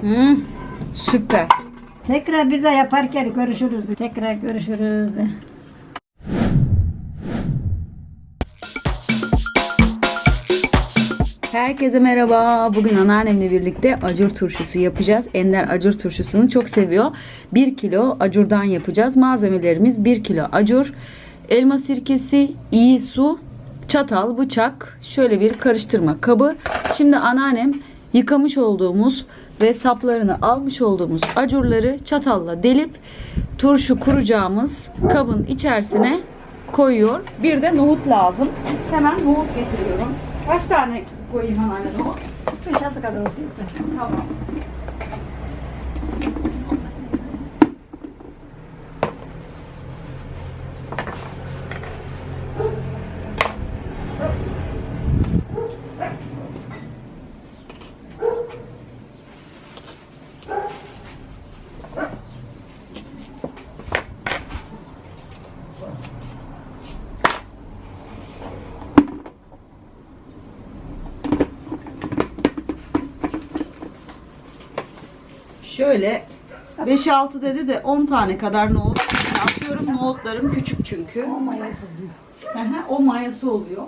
Hı, süper. Tekrar bir daha yaparken görüşürüz. Tekrar görüşürüz. Herkese merhaba. Bugün anneannemle birlikte acur turşusu yapacağız. Ender acur turşusunu çok seviyor. 1 kilo acurdan yapacağız. Malzemelerimiz 1 kilo acur, elma sirkesi, iyi su, çatal, bıçak, şöyle bir karıştırma kabı. Şimdi anneannem yıkamış olduğumuz ve saplarını almış olduğumuz acurları çatalla delip turşu kuracağımız kabın içerisine koyuyor. Bir de nohut lazım. Hemen nohut getiriyorum. Kaç tane koyayım anneanne nohut? 5-6 kadar olsun. Tamam. Şöyle 5-6 dedi de 10 tane kadar nohut içine atıyorum. Nohutlarım küçük çünkü. O mayası. Hı, o mayası oluyor.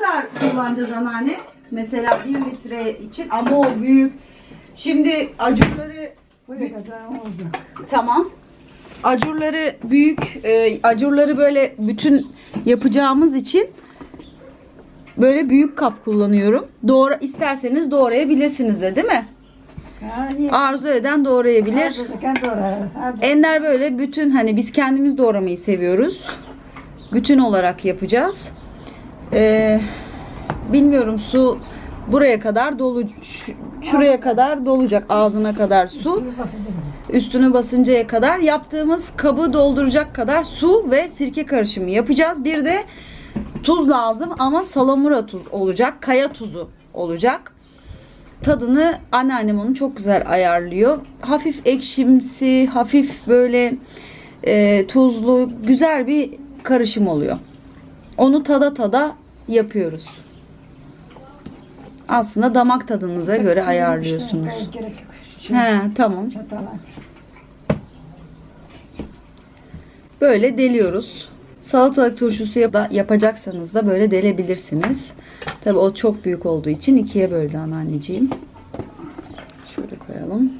Kadar kullanacağız anneanne? Mesela 1 litre için ama o büyük. Şimdi acurları Buraya kadar olacak. Tamam. Acurları büyük, e, acurları böyle bütün yapacağımız için böyle büyük kap kullanıyorum. Doğra isterseniz doğrayabilirsiniz de değil mi? Ha, iyi. Arzu eden doğrayabilir. Doğru. Hadi. Ender böyle bütün hani biz kendimiz doğramayı seviyoruz. Bütün olarak yapacağız. Ee, bilmiyorum su buraya kadar dolu şu- şuraya kadar dolacak ağzına kadar su. Üstünü basıncaya kadar yaptığımız kabı dolduracak kadar su ve sirke karışımı yapacağız. Bir de tuz lazım ama salamura tuz olacak. Kaya tuzu olacak. Tadını anneannem onu çok güzel ayarlıyor. Hafif ekşimsi, hafif böyle e, tuzlu, güzel bir karışım oluyor. Onu tada tada yapıyoruz. Aslında damak tadınıza göre ayarlıyorsunuz. Gayet Gerek yok. Şey, He, tamam. Çatala. Böyle deliyoruz. Salatalık turşusu yap- yapacaksanız da böyle delebilirsiniz. Tabii o çok büyük olduğu için ikiye böldü anneanneciğim. Şöyle koyalım.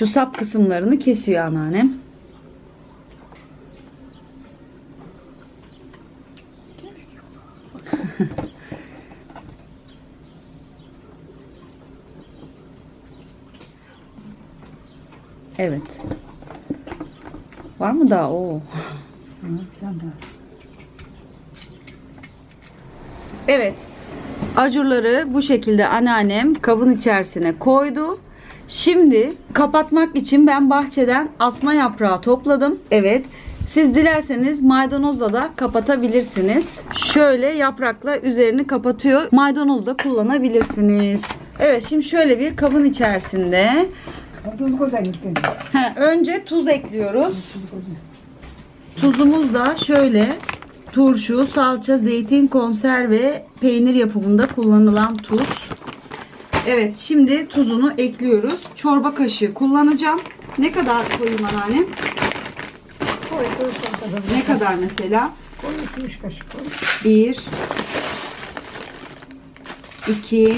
Şu sap kısımlarını kesiyor anneannem. Evet. Var mı daha? Oo. Evet. Acurları bu şekilde anneannem kabın içerisine koydu. Şimdi kapatmak için ben bahçeden asma yaprağı topladım. Evet. Siz dilerseniz maydanozla da kapatabilirsiniz. Şöyle yaprakla üzerini kapatıyor. Maydanoz da kullanabilirsiniz. Evet şimdi şöyle bir kabın içerisinde. He, önce tuz ekliyoruz. Tuzumuz da şöyle turşu, salça, zeytin, konserve, peynir yapımında kullanılan tuz. Evet şimdi tuzunu ekliyoruz. Çorba kaşığı kullanacağım. Ne kadar koyayım anneannem? Koy, koy, koy. Ne kadar mesela? Koy, iki, üç kaşık koy. 1 2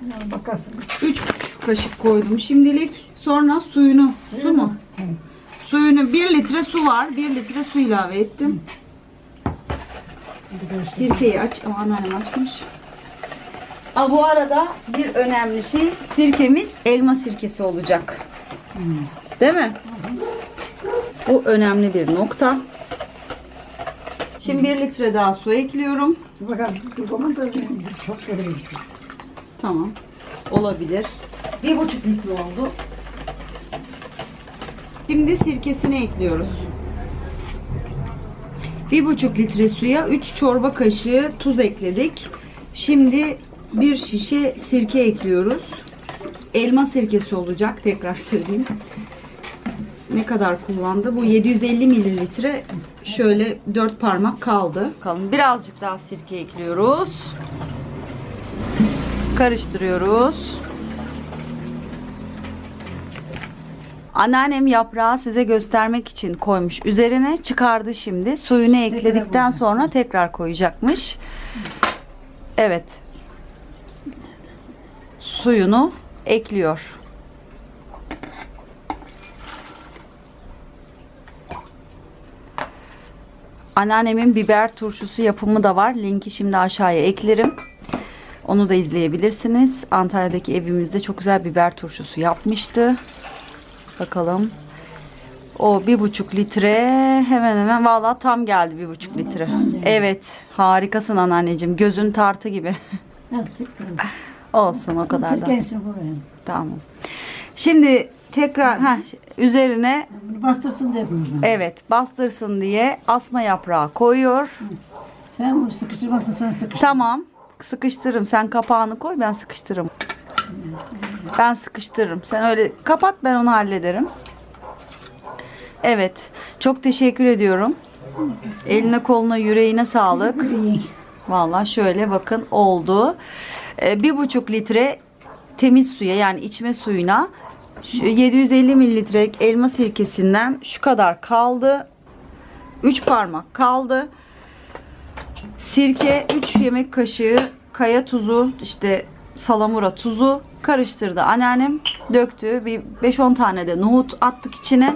Buna bakarsın. 3 buçuk. kaşık koydum şimdilik. Sonra suyunu, su mu? Evet. Suyunu 1 litre su var. 1 litre su ilave ettim. Sirkeyi aç. Ama anneannem açmış. Aa, bu arada bir önemli şey sirkemiz elma sirkesi olacak. Değil mi? Bu önemli bir nokta. Şimdi 1 litre daha su ekliyorum. Bakalım çok görüyoruz. Tamam. Olabilir. Bir buçuk litre oldu. Şimdi sirkesini ekliyoruz. Bir buçuk litre suya 3 çorba kaşığı tuz ekledik. Şimdi bir şişe sirke ekliyoruz. Elma sirkesi olacak tekrar söyleyeyim. Ne kadar kullandı? Bu 750 mililitre şöyle 4 parmak kaldı. Kalın. Birazcık daha sirke ekliyoruz. Karıştırıyoruz. Anneannem yaprağı size göstermek için koymuş. Üzerine çıkardı şimdi. Suyunu ekledikten sonra tekrar koyacakmış. Evet. Suyunu ekliyor. Anneannemin biber turşusu yapımı da var. Linki şimdi aşağıya eklerim. Onu da izleyebilirsiniz. Antalya'daki evimizde çok güzel biber turşusu yapmıştı. Bakalım. O bir buçuk litre hemen hemen valla tam geldi bir buçuk litre. Evet harikasın anneanneciğim. Gözün tartı gibi. Olsun o kadar da. Buraya. Tamam. Şimdi tekrar heh, üzerine Bunu bastırsın diye koyacağım. evet bastırsın diye asma yaprağı koyuyor. Sen bu sıkıştırmasın sen sıkıştır. Tamam. Sıkıştırırım. Sen kapağını koy ben sıkıştırırım. Ben sıkıştırırım. Sen öyle kapat ben onu hallederim. Evet. Çok teşekkür ediyorum. Eline koluna yüreğine sağlık. Vallahi şöyle bakın oldu. Ee, bir buçuk litre temiz suya yani içme suyuna şu 750 mililitre elma sirkesinden şu kadar kaldı. 3 parmak kaldı. Sirke 3 yemek kaşığı kaya tuzu işte salamura tuzu karıştırdı. Anneannem döktü. Bir 5-10 tane de nohut attık içine.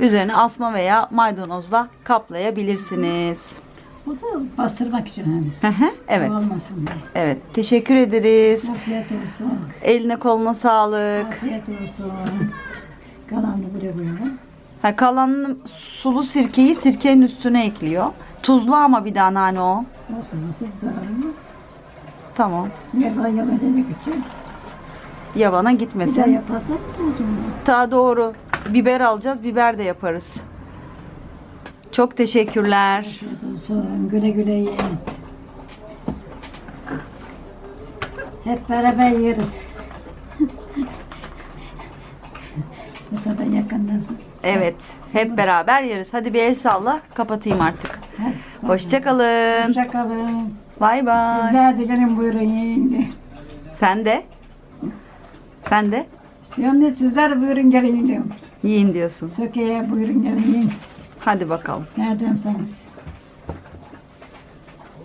Üzerine asma veya maydanozla kaplayabilirsiniz. Bu da bastırmak için hani. Hı hı, evet. Olmasın diye. Evet. Teşekkür ederiz. Afiyet olsun. Eline koluna sağlık. Afiyet olsun. Kalanını buraya koyalım. Ha, kalan sulu sirkeyi sirkenin üstüne ekliyor. Tuzlu ama bir de anneanne o. Olsun nasıl zararlı. Tamam. Yaba yaba ne küçük. Yabana Bir de gitmesin. yaparsak. Ta doğru. Biber alacağız. Biber de yaparız. Çok teşekkürler. Olsun. Güle güle yiyin. Hep beraber yeriz. Bu sefer yakındasın. Evet. Hep beraber yeriz. Hadi bir el salla. Kapatayım artık. Hoşçakalın. Hoşçakalın. Bay bay. Sizler de gelin buyurun yiyin. Sen de. Sen de. İstiyorum da sizler buyurun gelin diyorum. Yiyin diyorsun. Söke'ye buyurun gelin yiyin. Hadi bakalım. Neredenseniz.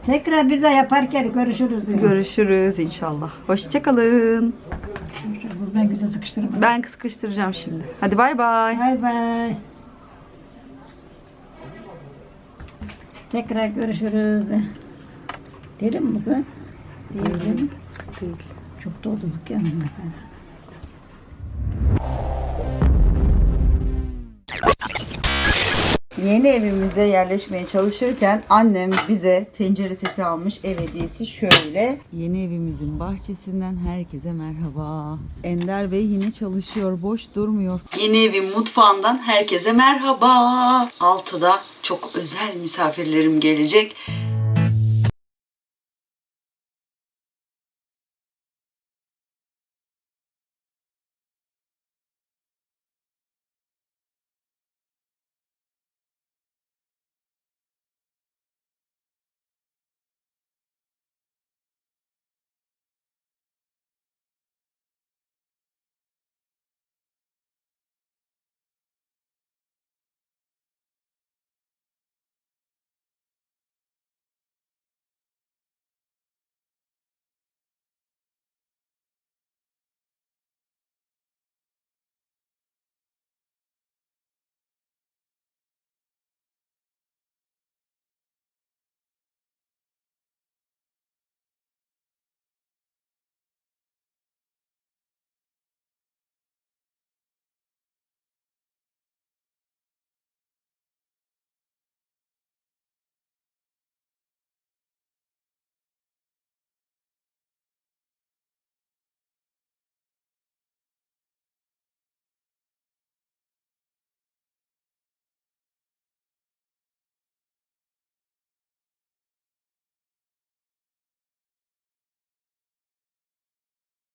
Tekrar bir daha yaparken görüşürüz. diyorum. Görüşürüz inşallah. Hoşçakalın. Ben güzel sıkıştırırım. Ben sıkıştıracağım şimdi. Hadi bay bay. Bay bay. Tekrar görüşürüz. de. Dedim mi bu? Değil. Değil. Çok doldurduk ya. Yeni evimize yerleşmeye çalışırken annem bize tencere seti almış. Ev hediyesi şöyle. Yeni evimizin bahçesinden herkese merhaba. Ender Bey yine çalışıyor, boş durmuyor. Yeni evin mutfağından herkese merhaba. Altıda çok özel misafirlerim gelecek.